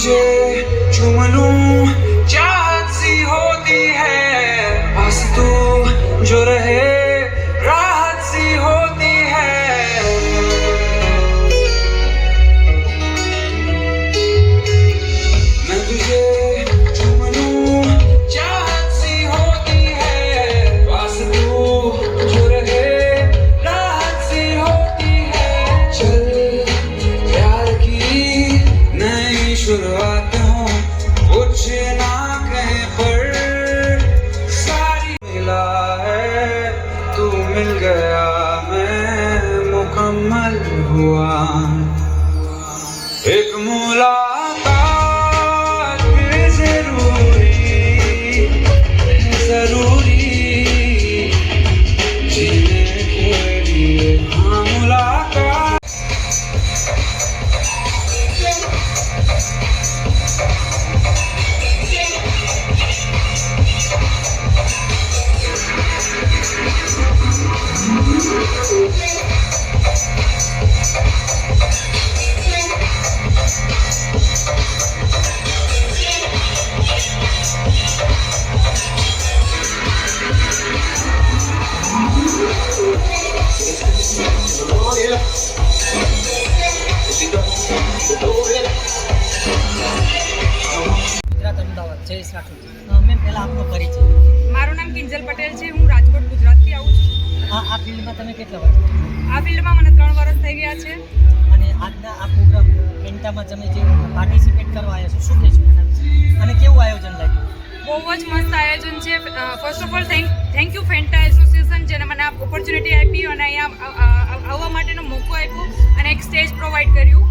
तुझे चूम लूं चाहत सी होती है बस तू जो रहे मुकम्मल हुआ एक मुलाकात ગુજરાત અમદાવાદ જયેશ રાઠોડ મેં પહેલાં આપનો પરિચય મારું નામ કિંજલ પટેલ છે. હું રાજકોટ ગુજરાતથી આવું છું. આ આ ફિલ્ડમાં તમે કેટલા વર્ષ આ ફિલ્ડમાં મને ત્રણ વર્ષ થઈ ગયા છે. અને આજના આ પ્રોગ્રામ પેન્ટામાં તમે જે પાર્ટિસિપેટ કરવા આવ્યા છો, શું કહેશો અને કેવું આયોજન લાગ્યું? બહુ જ મસ્ત આયોજન છે. First of all thank thank you Fanta association જેને મને આ ઓપોર્ચ્યુનિટી આપી અને અહીંયા આવવા માટેનો મોકો આપ્યો અને એક સ્ટેજ પ્રોવાઈડ કર્યું.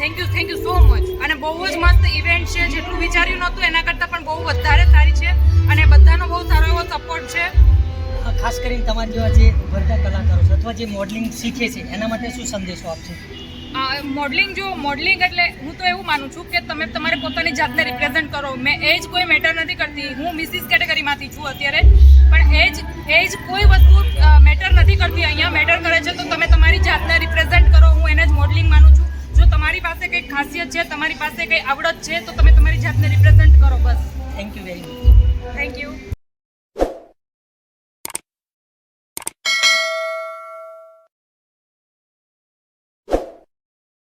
Thank you thank you so much અને બહુ જ મસ્ત ઇવેન્ટ છે. જેટલું વિચાર્યું નહોતું, એના કરતાં પણ બહુ વધારે સારી છે. અને બધાનો બહુ સારો એવો સપોર્ટ છે. ખાસ કરીને તમારા જેવા જે ઉભરતા કલાકારો છે અથવા જે મોડલિંગ શીખે છે, એના માટે શું સંદેશો આપશો? મોડલિંગ જો મોડલિંગ એટલે હું તો એવું માનું છું કે તમે તમારે પોતાની જાતને રિપ્રેઝન્ટ કરો. મેં એજ કોઈ મેટર નથી કરતી. હું મિસિસ કેટેગરીમાંથી છું અત્યારે. પણ એજ એજ કોઈ વસ્તુ મેટર નથી કરતી અહીંયા. મેટર કરે છે તો તમે તમારી જાતને રિપ્રેઝન્ટ કરો. હું એને જ મોડલિંગ માનું છું. જો તમારી પાસે કંઈક ખાસિયત છે તમારી પાસે કંઈ આવડત છે તો તમે તમારી જાતને રિપ્રેઝન્ટ કરો બસ. Thank you very much thank you